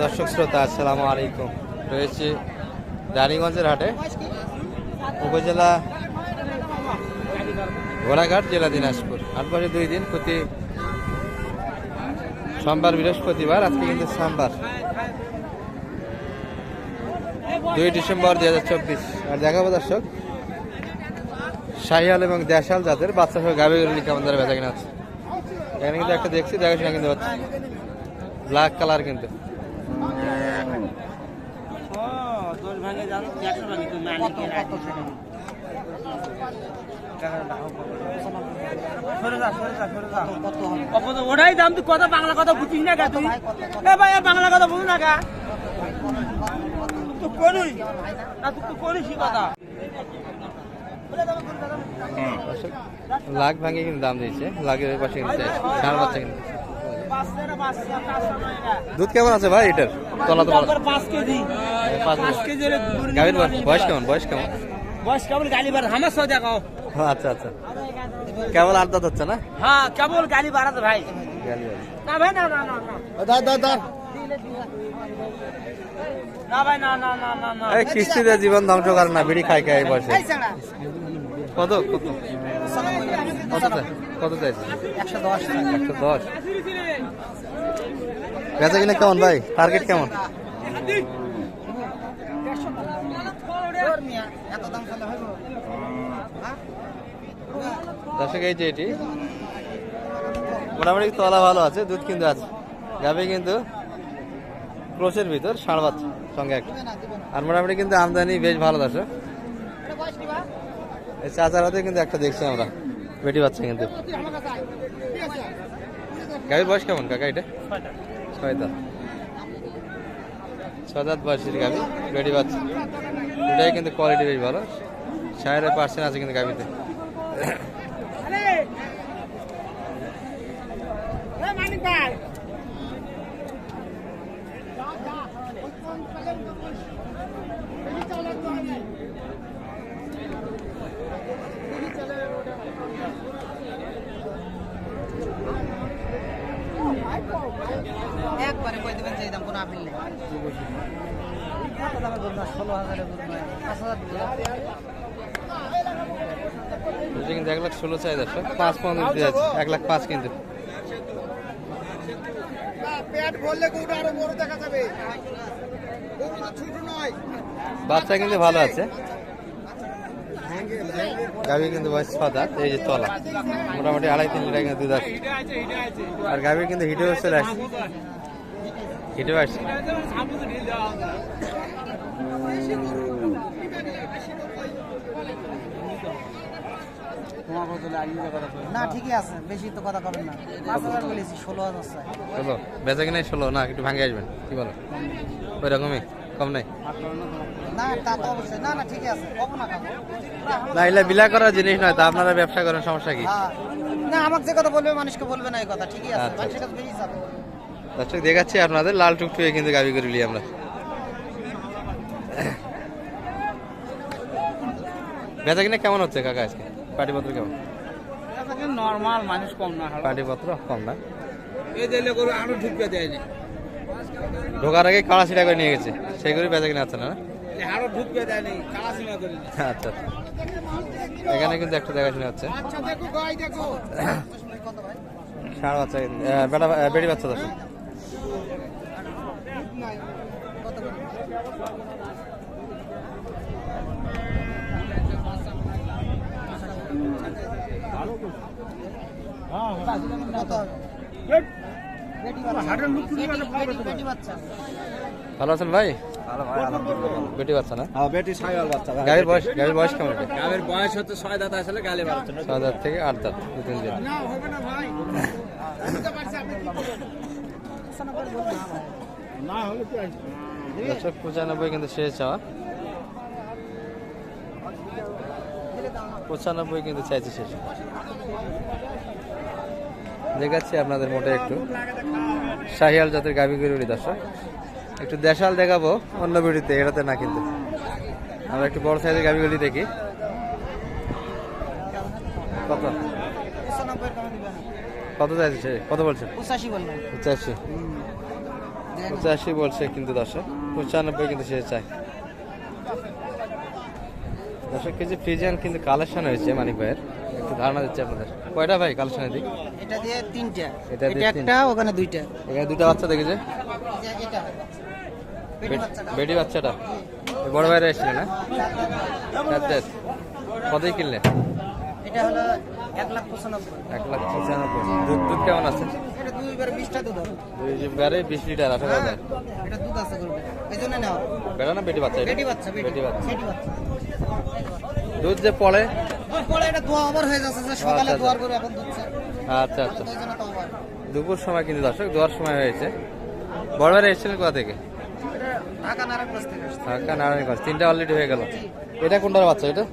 দর্শক শ্রোতা, আসসালামু আলাইকুম। রয়েছে রানীগঞ্জের হাটে উপজেলা ঘোড়াঘাট, জেলা দিনাজপুর। হাট বসে দুই দিন, প্রতি সোমবার, বৃহস্পতিবার, আজকে কিন্তু সোমবার। দুই ডিসেম্বর দুই হাজার চব্বিশ। আর দেখাবো দর্শক, শাহিয়াল এবং দেশাল জাতের বাচ্চা সহ গাভী গরু কেমন ধরে বেচা কিনা আছে এখানে কিন্তু একটা দেখছি, দেখাশোনা কিন্তু হচ্ছে। ব্ল্যাক কালার কিন্তু দোষ ভাঙে জানো একশো ভাঙি তুমি মালিকের আগে সরে যা সরে যা সরে যা কত ওটাই দাম, তুই কথা বাংলা কথা বুঝিস না গা তুই? ভাই বাংলা কথা বুঝ না গা? তুই করুই না তুই তো করিস কথা। লাখ ভাঙে কিন্তু দাম দিয়েছে। লাখের পাশে কিন্তু। ষাঁড় বাচ্চা কিন্তু। দুধ কেমন আছে ভাই এটার? তলা তো পাঁচ কেজি। গাভীর বয়স- কেমন? বয়স কেমন? বয়স কেবল গালি বার আমার সহ দেখাও আচ্ছা আচ্ছা। কেবল দাঁত হচ্ছে না? হ্যাঁ কেবল গালি বাড়াতে ভাই। না ভাই না না না না। না ভাই না না না না না। এই কিস্তিতে জীবন ধ্বংস করে না বিড়ি খাই খাই কত কত? কত? কত চাইছে? একশো দশ। একশো দশ। বেচা কিনা কেমন ভাই? টার্গেট কেমন? দর্শক, এই যে এটি। মোটামুটি তলা ভালো আছে, দুধ কিন্তু আছে। গাভি কিন্তু ক্রোশের ভিতর, ষাঁড় বাচ্চা, সঙ্গে একটা আর মোটামুটি কিন্তু আমদানি বেশ ভালো, দর্শক। চাচার হাতে কিন্তু একটা দেখছি আমরা, বেটি বাচ্চা কিন্তু। গাভীর বয়স কেমন কাকা এটা? ছয় দাঁত ছয় দাঁত বয়সের গাভি বেটি বাচ্চা। এটাই কিন্তু কোয়ালিটি বেশ ভালো। সাড়ে পার্সেন্ট আছে কিন্তু গাভিতে একবারে কই দেবেন সেই দাম কোনো আপিল নেই। ষোলো হাজারে পাঁচ হাজার এক লাখ ষোলো চাই দর্শক। পাঁচ পনেরো এক লাখ পাঁচ কিন্তু। বাচ্চা কিন্তু ভালো আছে। গাভি কিন্তু বয়স ছ দাঁত এই যে তলা। মোটামুটি আড়াই তিন লিটার কিন্তু দুধ আছে আর গাভি কিন্তু হিটেও চলে আসছে। হিটেও আসছে। না ঠিকই আছে বেশি তো কথা কবেন না। পাঁচ হাজার বলেছি ষোলো হাজার ষোলো। বেচা কিনাই ষোলো না একটু ভাঙে আসবেন কি বলো? ওই রকমই কম নাই? না তা তো অবশ্যই। না না ঠিকই আছে। কব না খাব না এগুলা বিলা করার জিনিস নয় তা আপনারা ব্যবসা করেন সমস্যা কি? হ্যাঁ। না আমাকে যে কথা বলবে মানুষকে বলবে না এই কথা ঠিকই আছে। আচ্ছা। মানুষের কাছে বেশি যাবে দর্শক দেখাচ্ছি আপনাদের লাল টুকটুকে কিন্তু গাবি করে নিই আমরা। বেচা কিনা কেমন হচ্ছে কাকা আজকে? পাটিপত্র কেমন? নর্মাল মানুষ কম না পাটিপত্র কম না। এই দিলে গরু আরও ঢুকবে দেয়নি। ঢোকার আগে কাড়া সিটা করে নিয়ে গেছে। সেই করে বেচা কিনা আছে না আচ্ছা আচ্ছা। এখানে কিন্তু একটা দেখাশোনা হচ্ছে আচ্ছা ষাঁড় বাচ্চা বেটা বাচ্চা ভালো আছেন ভাই? বেটি বাচ্চা না? হ্যাঁ বেটি বাচ্চা বয়স বয়স কেমন এটা? বয়স হচ্ছে ছয় দাঁত আসলে গালে বাড়ছে ছয় হাজার থেকে আট দাঁত দু তিন দিন। দর্শক পঁচানব্বই কিন্তু শেষ চাওয়া পঁচানব্বই কিন্তু চাইছে শেষ। দেখাচ্ছি আপনাদের মোটে একটু। শাহিয়াল জাতের গাভী গরুরি দর্শক। একটু দেশাল দেখাবো অন্য ভিডিওতে এটাতে না কিন্তু। আমরা একটু বড় সাইজের গাভীগুলি দেখি। কত? কত চাইছে সে? কত বলছে? পঁচাশি পঁচাশি। বলছে কিন্তু দর্শক। পঁচানব্বই কিন্তু সে চায়। দর্শক কেজি ফ্রিজিয়ান কিন্তু কালেকশন হয়েছে মানিক ভাইয়ের একটু ধারণা দিচ্ছে আপনাদের। কয়টা ভাই কালেকশনের দিক? এটা দিয়ে তিনটা। এটা দিয়ে একটা ওখানে দুইটা। এখানে দুটা বাচ্চা দেখেছে? এটা পেটি বাচ্চাটা। বড় ভাইরা এসেছিল না? কতই কিনলে? এটা হলো এক লাখ পঁচানব্বই। এক লাখ পঁচানব্বই। দুধ দুধ কেমন আছে? বারে বিশ লিটার আঠারো হাজার এটা দুধ আছে গরুটা এই জন্য নেওয়া বেড়া না বেটি বাচ্চা বেটি বাচ্চা বেটি। বাচ্চা। দুধ যে পড়ে? এটা ওভার হয়ে যাচ্ছে সকালে আচ্ছা, করে এখন দুধছে আচ্ছা আচ্ছা। ওভার। দুপুর সময় কিন্তু দর্শক দেওয়ার সময় হয়েছে। বড় ভাইরা এসেছিলেন কোথা থেকে? ঢাকা নারায়ণগঞ্জ তিনটা অলরেডি হয়ে গেল। এটা কোনটার বাচ্চা এটা?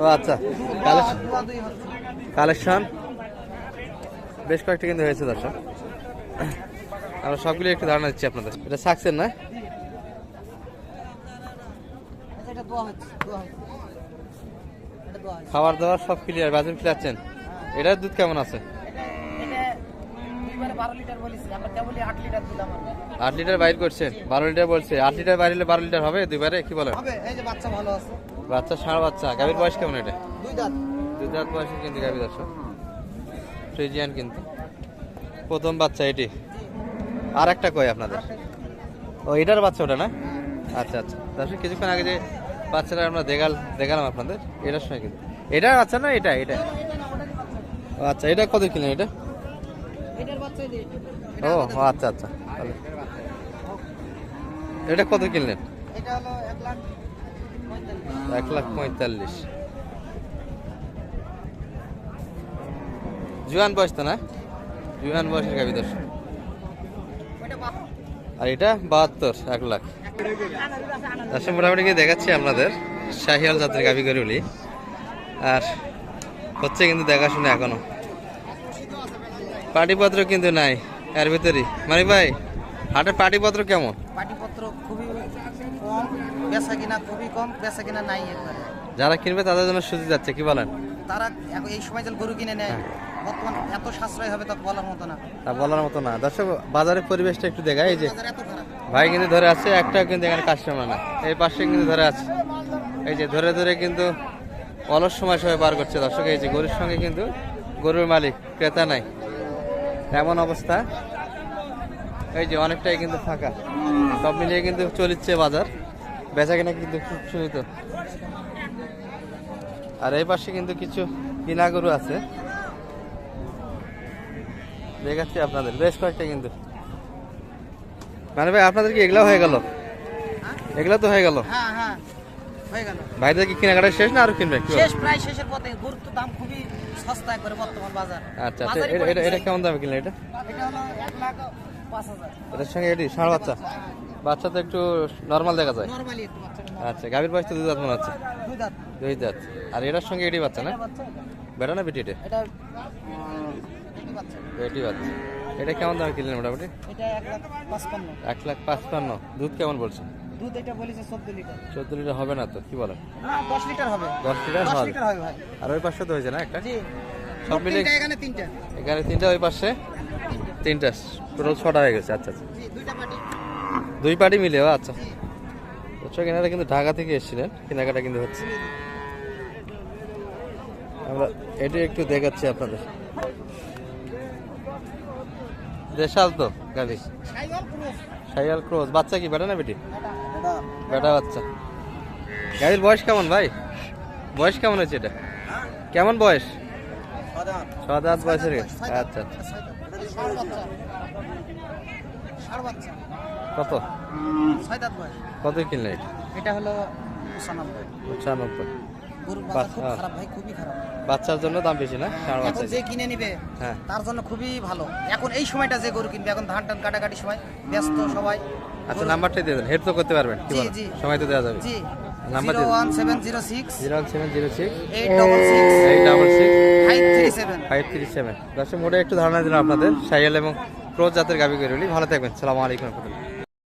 ও আচ্ছা কালেকশন কালেকশন। বেশ কয়েকটা কিন্তু হয়েছে দর্শক। আমরা সবগুলো একটু ধারণা দিচ্ছি আপনাদের। এটা সাকসেন না খাবার দাবার সব ক্লিয়ার বাজুন ক্লিয়ারছেন এটার দুধ কেমন আছে? আট লিটার বাইর করছেন? বারো লিটার বলছে। আট লিটার বাইরে বারো লিটার হবে দুইবারে? কি এই বাচ্চা ষাঁড় বাচ্চা। গাভীর বয়স কেমন এটা? দুই দাঁত। দুই বয়সে কিন্তু গাভী দর্শক। ফ্রিজিয়ান কিন্তু। প্রথম বাচ্চা এটি। আর একটা কই আপনাদের? ও এটার বাচ্চা ওটা না? আচ্ছা আচ্ছা। দর্শক কিছুক্ষণ আগে যে বাচ্চাটা আমরা দেখাল দেখালাম আপনাদের এটার সময় কিন্তু। এটার বাচ্চা না এটা এটা? আচ্ছা এটা কত কিলেন এটা? এটার বাচ্চা ও ও, আচ্ছা আচ্ছা। এটা কত কিনলেন এক লাখ পঁয়তাল্লিশ এক লাখ পঁয়তাল্লিশ জুয়ান বয়স তো না? জুয়ান বয়সের গাভী দর্শক। আর এটা বাহাত্তর এক লাখ। দর্শক মোটামুটি গিয়ে দেখাচ্ছি আপনাদের শাহিয়াল জাতের গাভী গরুলি আর হচ্ছে কিন্তু দেখাশোনা এখনও। পাটিপত্র কিন্তু নাই এর ভিতরেই। মানে ভাই হাটের পাটিপত্র কেমন? পাটিপত্র খুবই কম বেচা কিনা খুবই কম বেচা কিনা নাই যারা কিনবে তাদের জন্য সুযোগ যাচ্ছে কি বলেন? তারা এই সময় গরু কিনে নেয়। বর্তমান এত সাশ্রয় হবে তা বলার মতো না। তা বলার মতো না। দর্শক বাজারের পরিবেশটা একটু দেখায় এই যে ভাই কিন্তু ধরে আছে একটা কিন্তু এখানে কাস্টমার না। এই পাশে কিন্তু ধরে আছে। এই যে ধরে ধরে কিন্তু অলস সময় সবাই পার করছে। দর্শক এই যে গরুর সঙ্গে কিন্তু গরুর মালিক ক্রেতা নাই। এমন অবস্থা। এই যে অনেকটাই কিন্তু ফাঁকা। সব মিলিয়ে কিন্তু চলিচ্ছে বাজার। বেচা কিনা কিন্তু খুব সীমিত। আর এই পাশে কিন্তু কিছু কিনা গরু আছে। দেখাচ্ছি আপনাদের। বেশ কয়েকটা কিন্তু। মানে ভাই আপনাদের কি এগুলা হয়ে গেল? এগুলা তো হয়ে গেল। হ্যাঁ হ্যাঁ হয়ে গেল। ভাইদের কি কেনাকাটা শেষ না আরও কিনবে শেষ প্রায় শেষের পথে। গরুর তো দাম খুবই সস্তা একবারে বর্তমান বাজার। আচ্ছা আচ্ছা এটা- এটা এটা কেমন দামে কিনলে এটা? এটা হলো এক লাখ পাঁচ হাজার। এটার সঙ্গে এটি ষাঁড় বাচ্চা? বাচ্চা তো একটু নর্মাল দেখা যায়। নর্মালি একটু বাচ্চা। আচ্ছা গাভীর বয়স তো দুই দাঁত মনে হচ্ছে। দুই দাঁত। দুই দাঁত। আর এটার সঙ্গে এটি বাচ্চা না? বেটা না বেটি এটা বেটি বাচ্চা। এটা কেমন দামে কিনলেন মোটামুটি? এটা এক লাখ পাঁচপান্ন। এক লাখ পাঁচপান্ন। দুধ কেমন বলছে? দুধ এটা বলেছে চোদ্দ লিটার। চোদ্দ লিটার হবে না তো কি বলেন? দশ লিটার হবে। দশ লিটার হবে? লিটার হবে ভাই। আর ওই পাশে তো হয়েছে না একটা? সব মিলে এখানে তিনটা। এখানে তিনটা ওই পাশে? তিনটা। টোটাল ছটা হয়ে গেছে আচ্ছা আচ্ছা। দুই পার্টি মিলে ও আচ্ছা। দর্শক এনারা কিন্তু ঢাকা থেকে এসেছিলেন কেনাকাটা কিন্তু হচ্ছে। আমরা এটি একটু দেখাচ্ছি আপনাদের। দেশাল তো গাড়ি। সাইয়াল ক্রোজ বাচ্চা কি বেটা না বেটি? বেটা বাচ্চা। গাড়ির বয়স কেমন ভাই? বয়স কেমন হয়েছে এটা? কেমন বয়স? ছ দাঁত বয়সের আচ্ছা আচ্ছা। কত? কত কিনলে এটা? এটা হলো পঁচানব্বই। পঁচানব্বই। গরুর বাজার খুব খারাপ ভাই খুবই খারাপ। বাচ্চার জন্য দাম বেশি না? এখন যে কিনে নিবে হ্যাঁ। তার জন্য খুবই ভালো। এখন এই সময়টা যে গরু কিনবে এখন ধান টান কাটাকাটি সময় ব্যস্ত সবাই। আচ্ছা নাম্বারটা দিয়ে দেন। হেড তো করতে পারবেন কি জি, বলেন? জি। সময় তো দেওয়া যাবে। জি। Number zero one seven zero six. Zero seven zero six. Eight double six eight double six five three seven five three seven দর্শক মোটে একটু ধারণা দিলাম আপনাদের। সাইয়াল এবং ক্রোজ জাতের গাবি করে ভালো থাকবেন। সালামু আলাইকুম রহমতুল্লাহ।